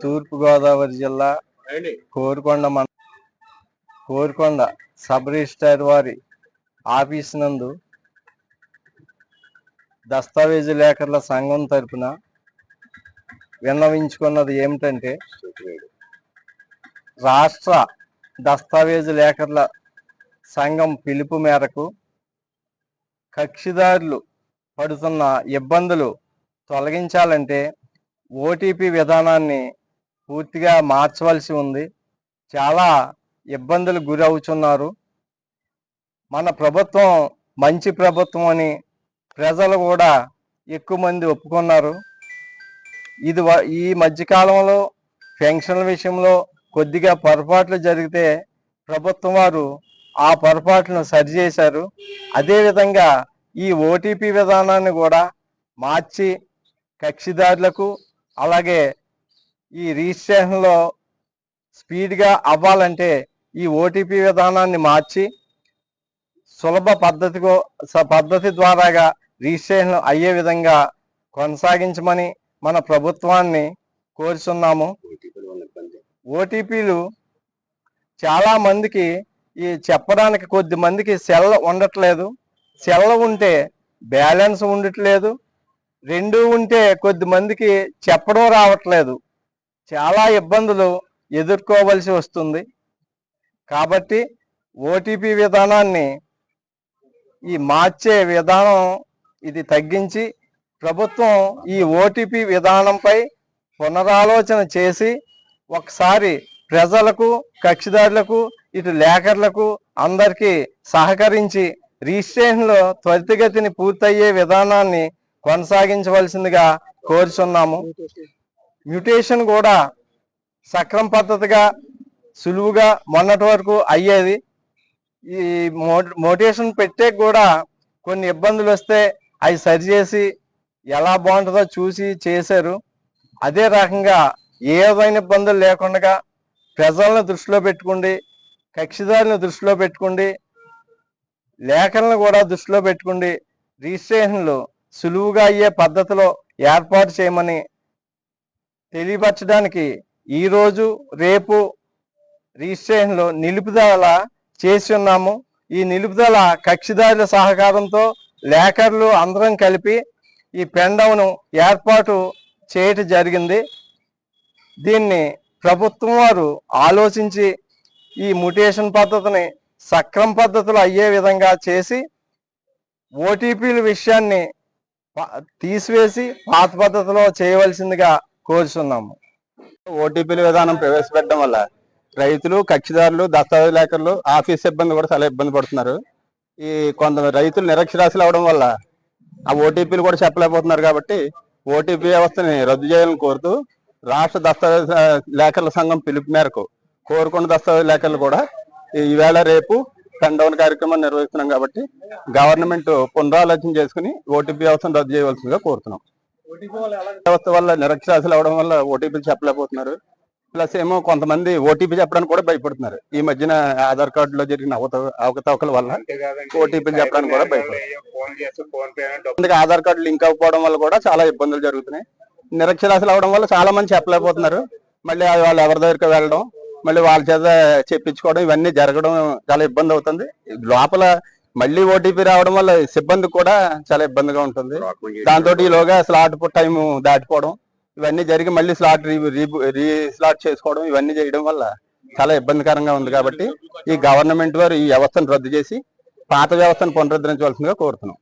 తూర్పుగోదావరి జిల్లా కోరుకొండ మన Korukonda sub registrar వారి ఆఫీస్ నందు దస్తావేజు లేఖర్ల సంఘం తరపున విన్నవించుకున్నది ఏమిటంటే రాష్ట్ర దస్తావేజు లేఖర్ల సంఘం పిలుపు మేరకు కక్షిదారులు పడుతున్న ఇబ్బందులు తొలగించాలంటే ఓటీపీ విధానాన్ని పూర్తిగా మార్చవలసి ఉంది. చాలా ఇబ్బందులు గురవుతున్నారు. మన ప్రభుత్వం మంచి ప్రభుత్వం అని ప్రజలు కూడా ఎక్కువ మంది ఒప్పుకున్నారు. ఇది వ- ఈ మధ్యకాలంలో పెన్షన్ల విషయంలో కొద్దిగా పొరపాట్లు జరిగితే ప్రభుత్వం వారు ఆ పొరపాట్లను సరిచేశారు అదేవిధంగా ఈ ఓటీపీ విధానాన్ని కూడా మార్చి కక్షిదారులకు అలాగే ఈ రిజిస్ట్రేషన్లో స్పీడ్గా అవ్వాలంటే ఈ ఓటీపీ విధానాన్ని మార్చి సులభ పద్ధతికో పద్ధతి ద్వారాగా రిజిస్ట్రేషన్ అయ్యే విధంగా కొనసాగించమని మన ప్రభుత్వాన్ని కోరుచున్నాము. ఓటీపీలు చాలా మందికి ఈ చెప్పడానికి కొద్ది మందికి సెల్ ఉండట్లేదు. సెల్ ఉంటే బ్యాలెన్స్ ఉండట్లేదు. రెండు ఉంటే కొద్ది మందికి చెప్పడం రావట్లేదు. చాలా ఇబ్బందులు ఎదుర్కోవలసి వస్తుంది. కాబట్టి ఓటీపీ విధానాన్ని ఈ మార్చే విధానం ఇది తగ్గించి ప్రభుత్వం ఈ ఓటీపీ విధానంపై పునరాలోచన చేసి ఒకసారి ప్రజలకు కక్షిదారులకు ఇటు లేఖర్లకు అందరికీ సహకరించి రిజిస్ట్రేషన్లో త్వరితగతిని పూర్తయ్యే విధానాన్ని కొనసాగించవలసిందిగా కోరుచున్నాము. మ్యూటేషన్ కూడా సక్రమ పద్ధతిగా సులువుగా మొన్నటి వరకు అయ్యేది. ఈ మో- మోటివేషన్ పెట్టే కూడా కొన్ని ఇబ్బందులు వస్తే అవి సరిచేసి ఎలా బాగుంటుందో చూసి చేశారు. అదే రకంగా ఏ విధమైన ఇబ్బందులు లేకుండా ప్రజలను దృష్టిలో పెట్టుకుండి కక్షిదారులను దృష్టిలో పెట్టుకుండి లేఖలను కూడా దృష్టిలో పెట్టుకుండి. రిజిస్ట్రేషన్లు సులువుగా అయ్యే పద్ధతిలో ఏర్పాటు చేయమని తెలియపరచడానికి ఈరోజు రేపు రిజిస్ట్రేషన్లో నిలుపుదల చేసి ఉన్నాము. ఈ నిలుపుదల కక్షిదారుల సహకారంతో లేకర్లు అందరం కలిపి ఈ పెండవను ఏర్పాటు చేయటం జరిగింది. దీన్ని ప్రభుత్వం వారు ఆలోచించి ఈ ముటేషన్ పద్ధతిని సక్రమ పద్ధతిలో అయ్యే విధంగా చేసి ఓటీపీల విషయాన్ని తీసివేసి పాత పద్ధతిలో చేయవలసిందిగా కోరుచున్నాము. ఓటీపీల విధానం ప్రవేశపెట్టడం వల్ల రైతులు కక్షిదారులు దస్తావేజ్ లేఖలు ఆఫీస్ సిబ్బంది కూడా చాలా ఇబ్బంది పడుతున్నారు. ఈ కొంత రైతులు నిరక్షరాశులు అవడం వల్ల ఆ ఓటీపీలు కూడా చెప్పలేకపోతున్నారు కాబట్టి ఓటీపీ వ్యవస్థని రద్దు చేయాలని కోరుతూ రాష్ట్ర దస్తావేజ్ లేఖల సంఘం పిలుపు మేరకు కోరుకున్న దస్తావేజ్ లేఖలు కూడా ఈవేళ రేపు పెన్ డౌన్ కార్యక్రమం నిర్వహిస్తున్నాం కాబట్టి గవర్నమెంట్ పునరాలోచన చేసుకుని ఓటీపీ వ్యవస్థను రద్దు చేయవలసిందిగా కోరుతున్నాం. వ్యవస్థ వల్ల నిరక్షరాస్యులు అవడం వల్ల ఓటీపీలు చెప్పలేకపోతున్నారు. ప్లస్ ఏమో కొంతమంది ఓటీపీ చెప్పడానికి కూడా భయపడుతున్నారు. ఈ మధ్యన ఆధార్ కార్డులో జరిగిన అవకతవకల వల్ల ఓటీపీలు చెప్పడానికి కూడా భయపడుతున్నారు. ఆధార్ కార్డు లింక్ అవ్వకపోవడం వల్ల కూడా చాలా ఇబ్బందులు జరుగుతున్నాయి. నిరక్షరాస్యులు అవడం వల్ల చాలా మంది చెప్పలేకపోతున్నారు. మళ్ళీ వాళ్ళు ఎవరి దగ్గరికి వెళ్ళడం మళ్ళీ వాళ్ళ చేత చెప్పించుకోవడం ఇవన్నీ జరగడం చాలా ఇబ్బంది అవుతుంది. లోపల మళ్ళీ ఓటీపీ రావడం వల్ల సిబ్బంది కూడా చాలా ఇబ్బందిగా ఉంటుంది. దాంతో ఈలోగా స్లాట్ టైం దాటిపోవడం ఇవన్నీ జరిగి మళ్ళీ స్లాట్ రీ స్లాట్ చేసుకోవడం ఇవన్నీ చేయడం వల్ల చాలా ఇబ్బందికరంగా ఉంది కాబట్టి ఈ గవర్నమెంట్ వారు ఈ వ్యవస్థను రద్దు చేసి పాత వ్యవస్థను పునరుద్ధరించవలసిందిగా కోరుతున్నాం.